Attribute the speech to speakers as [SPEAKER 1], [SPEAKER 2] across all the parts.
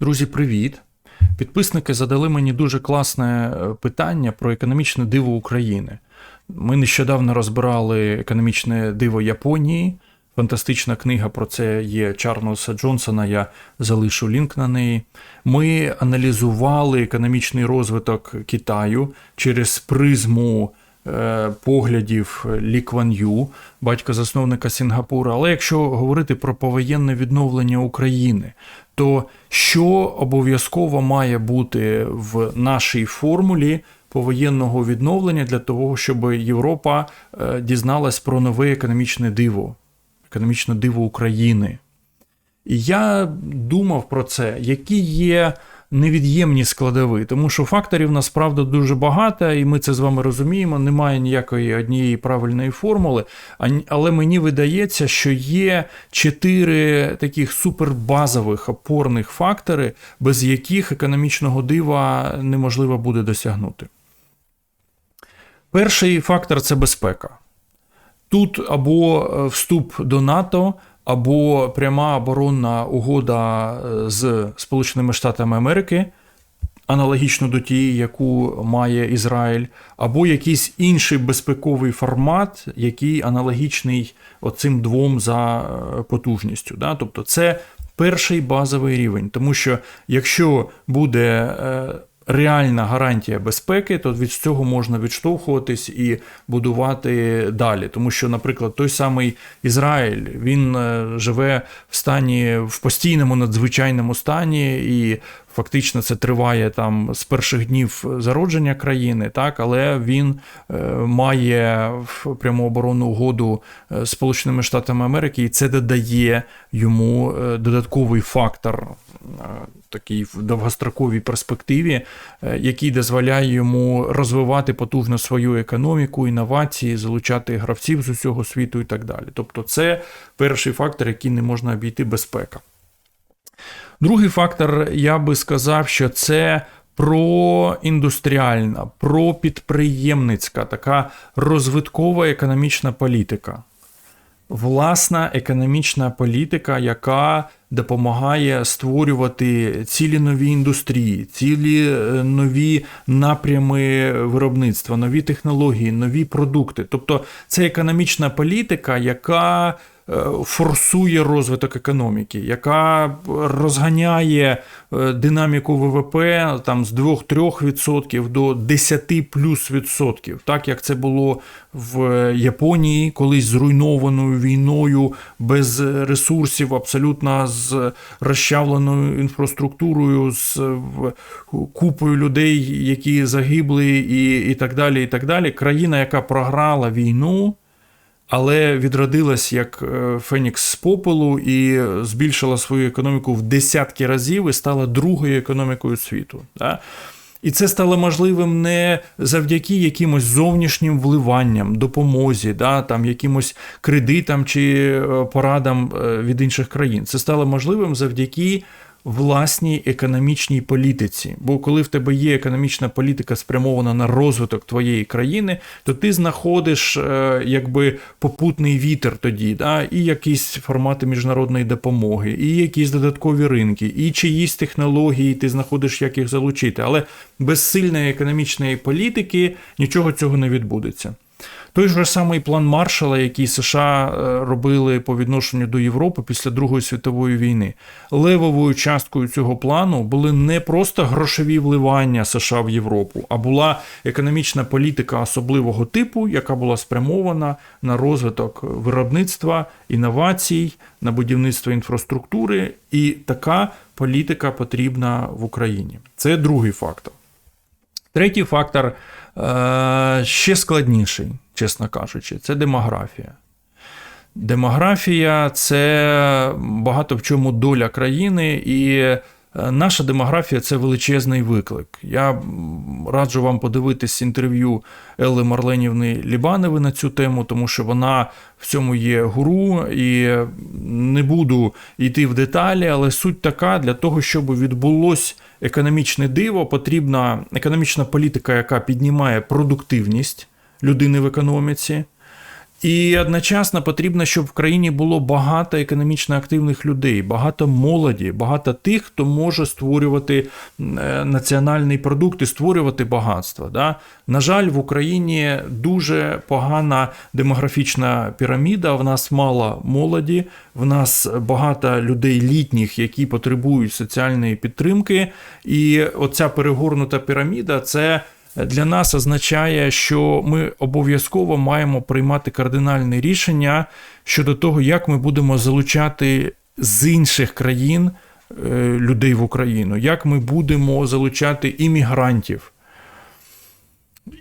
[SPEAKER 1] Друзі, привіт! Підписники задали мені дуже класне е, питання про економічне диво України. Ми нещодавно розбирали економічне диво Японії. Фантастична книга про це є Чарльза Джонсона. Я залишу лінк на неї. Ми аналізували економічний розвиток Китаю через призму поглядів Лі Кван Ю, батька засновника Сінгапура. Але якщо говорити про повоєнне відновлення України, то що обов'язково має бути в нашій формулі повоєнного відновлення для того, щоб Європа е, дізналась про нове економічне диво, економічне диво України? І я думав про це, які є невід'ємні складові, тому що факторів насправді дуже багато, і ми це з вами розуміємо. Немає ніякої однієї правильної формули. Але мені видається, що є чотири таких супербазових опорних фактори, без яких економічного дива неможливо буде досягнути. Перший фактор це безпека. Тут або е, вступ до НАТО, або пряма оборонна угода е, з Сполученими Штатами Америки, аналогічно до тієї, яку має Ізраїль, або якийсь інший безпековий формат, який аналогічний оцим двом за е, потужністю. Да? Тобто це перший базовий рівень, тому що якщо буде. Реальна гарантія безпеки, то від цього можна відштовхуватись і будувати далі. Тому що, наприклад, той самий Ізраїль він е, живе в стані в постійному надзвичайному стані, і фактично це триває там з перших днів зародження країни, так але він е, має пряму оборонну угоду е, з Сполученими Штатами Америки, і це додає йому е, додатковий фактор. Такий в довгостроковій перспективі, який дозволяє йому розвивати потужно свою економіку, інновації, залучати гравців з усього світу і так далі. Тобто, це перший фактор, який не можна обійти безпека. Другий фактор, я би сказав, що це проіндустріальна, пропідприємницька, така розвиткова економічна політика. Власна економічна політика, яка допомагає створювати цілі нові індустрії, цілі е, нові напрями виробництва, нові технології, нові продукти. Тобто це економічна політика, яка форсує розвиток економіки, яка розганяє е, динаміку ВВП там з 2-3% до 10 плюс відсотків, так як це було в Японії, колись зруйнованою війною, без ресурсів, абсолютно з розчавленою інфраструктурою, з купою людей, які загибли, і, і так далі. І так далі. Країна, яка програла війну але відродилась як е, Фенікс з попелу і збільшила свою економіку в десятки разів і стала другою економікою світу. Да? І це стало можливим не завдяки якимось зовнішнім вливанням, допомозі, да, там, якимось кредитам чи е, порадам е, від інших країн. Це стало можливим завдяки власній економічній політиці. Бо коли в тебе є економічна політика спрямована на розвиток твоєї країни, то ти знаходиш е, якби попутний вітер тоді, да? і якісь формати міжнародної допомоги, і якісь додаткові ринки, і чиїсь технології, ти знаходиш, як їх залучити. Але без сильної економічної політики нічого цього не відбудеться. Той же самий план Маршала, який США е, робили по відношенню до Європи після Другої світової війни, левовою часткою цього плану були не просто грошові вливання США в Європу, а була економічна політика особливого типу, яка була спрямована на розвиток виробництва, інновацій, на будівництво інфраструктури, і така політика потрібна в Україні. Це другий фактор. Третій фактор е, ще складніший, чесно кажучи, це демографія. Демографія це багато в чому доля країни, і е, наша демографія це величезний виклик. Я раджу вам подивитись інтерв'ю Елли Марленівни Лібанови на цю тему, тому що вона в цьому є гуру, і не буду йти в деталі, але суть така: для того, щоб відбулось економічне диво, потрібна економічна політика, яка піднімає продуктивність людини в економіці. І одночасно потрібно, щоб в країні було багато економічно активних людей, багато молоді, багато тих, хто може створювати е, національний продукт і створювати багатство. Да? На жаль, в Україні дуже погана демографічна піраміда. В нас мало молоді, в нас багато людей літніх, які потребують соціальної підтримки. І оця перегорнута піраміда це для нас означає, що ми обов'язково маємо приймати кардинальне рішення щодо того, як ми будемо залучати з інших країн е, людей в Україну, як ми будемо залучати іммігрантів.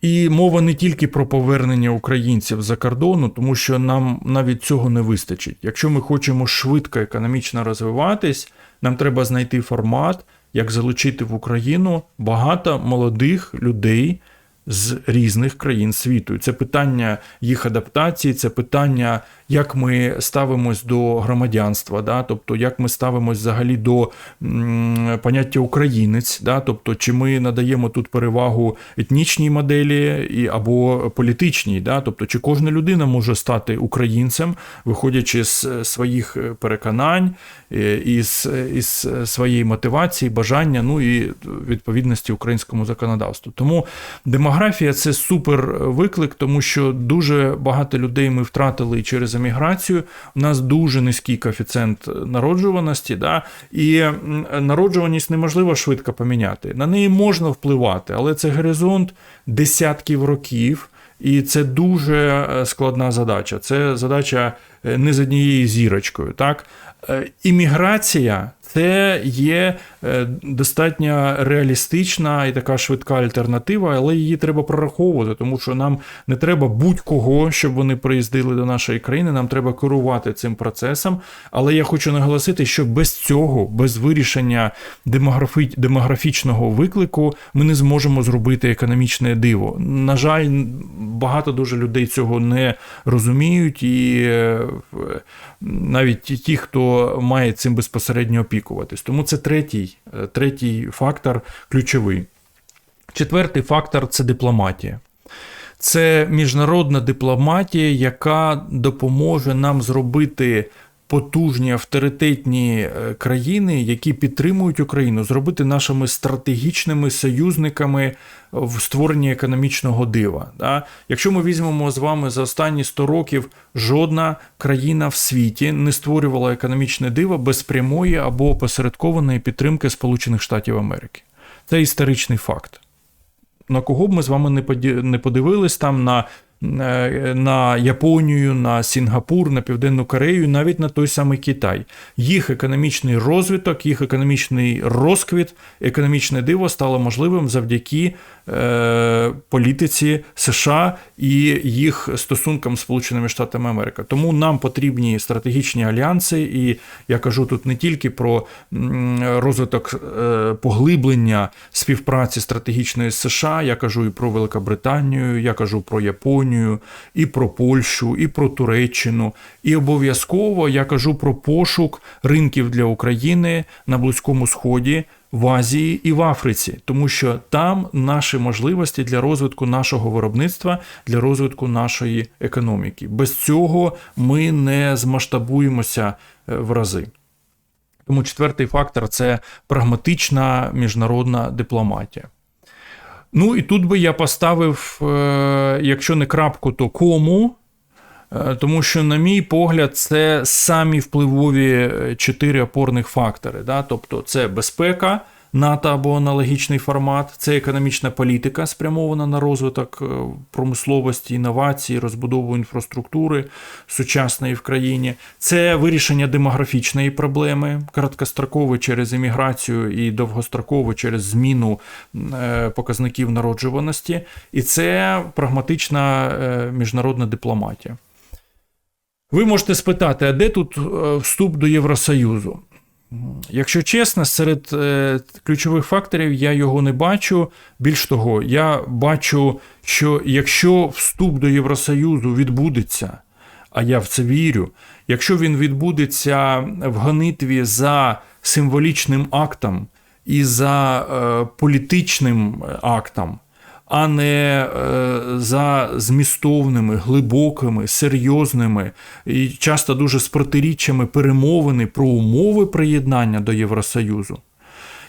[SPEAKER 1] І мова не тільки про повернення українців за кордону, тому що нам навіть цього не вистачить. Якщо ми хочемо швидко економічно розвиватись, нам треба знайти формат, як залучити в Україну багато молодих людей з різних країн світу. Це питання їх адаптації, це питання, як ми ставимось до громадянства, да? тобто як ми ставимось взагалі до поняття українець, да? тобто чи ми надаємо тут перевагу етнічній моделі і, або політичній, да? тобто чи кожна людина може стати українцем, виходячи з своїх переконань, е, із, із своєї мотивації, бажання, ну і відповідності українському законодавству. Тому демографія це супер виклик, тому що дуже багато людей ми втратили через еміграцію. У нас дуже низький коефіцієнт народжуваності, да? і народжуваність неможливо швидко поміняти. На неї можна впливати, але це горизонт десятків років. І це дуже е, складна задача. Це задача е, не з однією зірочкою. Так? Е, Імміграція це є е, достатньо реалістична і така швидка альтернатива, але її треба прораховувати, тому що нам не треба будь-кого, щоб вони приїздили до нашої країни. Нам треба керувати цим процесом. Але я хочу наголосити, що без цього, без вирішення демографі... демографічного виклику, ми не зможемо зробити економічне диво. На жаль, багато дуже людей цього не розуміють, і е, навіть ті, хто має цим безпосередньо опікуватись. Тому це третій, е, третій фактор ключовий. Четвертий фактор це дипломатія. Це міжнародна дипломатія, яка допоможе нам зробити потужні авторитетні е, країни, які підтримують Україну, зробити нашими стратегічними союзниками в створенні економічного дива. Да? Якщо ми візьмемо з вами за останні 100 років, жодна країна в світі не створювала економічне диво без прямої або опосередкованої підтримки Сполучених Штатів Америки. Це історичний факт. На кого б ми з вами не подивились там на, е, на Японію, на Сінгапур, на Південну Корею, навіть на той самий Китай. Їх економічний розвиток, їх економічний розквіт, економічне диво стало можливим завдяки е, політиці США і їх стосункам з Сполученими Штатами Америки. Тому нам потрібні стратегічні альянси, і я кажу тут не тільки про розвиток е, поглиблення співпраці стратегічної з США, я кажу і про Великобританію, я кажу про Японію, і про Польщу, і про Туреччину. І обов'язково я кажу про пошук ринків для України на Близькому Сході. В Азії і в Африці, тому що там наші можливості для розвитку нашого виробництва, для розвитку нашої економіки. Без цього ми не змасштабуємося е, в рази. Тому четвертий фактор це прагматична міжнародна дипломатія. Ну і тут би я поставив, е, якщо не крапку, то кому. Е, Тому що, на мій погляд, це самі впливові е, чотири опорних фактори. Да? Тобто, це безпека, НАТО або аналогічний формат, це економічна політика, спрямована на розвиток е, промисловості, інновацій, розбудову інфраструктури сучасної в країні, це вирішення демографічної проблеми, короткострокове через імміграцію і довгострокове через зміну показників народжуваності, і це прагматична міжнародна дипломатія. Ви можете спитати, а де тут е, вступ до Євросоюзу? Якщо чесно, серед е, ключових факторів я його не бачу. Більш того, я бачу, що якщо вступ до Євросоюзу відбудеться, а я в це вірю, якщо він відбудеться в гонитві за символічним актом і за е, політичним актом, а не е, за змістовними, глибокими, серйозними і часто дуже з протиріччями перемовини про умови приєднання до Євросоюзу.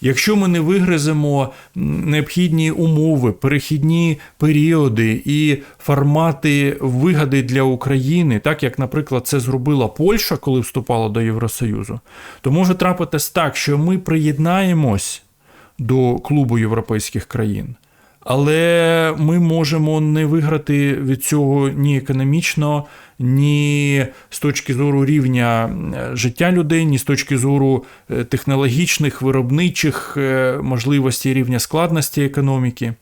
[SPEAKER 1] Якщо ми не вигриземо необхідні умови, перехідні періоди і формати вигади для України, так як, наприклад, це зробила Польща, коли вступала до Євросоюзу, то може трапитись так, що ми приєднаємось до клубу європейських країн. Але ми можемо не виграти від цього ні економічно, ні з точки зору рівня е, життя людей, ні з точки зору е, технологічних, виробничих е, можливостей рівня складності економіки.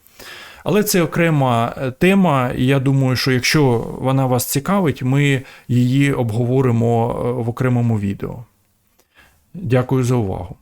[SPEAKER 1] Але це окрема тема, і я думаю, що якщо вона вас цікавить, ми її обговоримо в окремому відео. Дякую за увагу.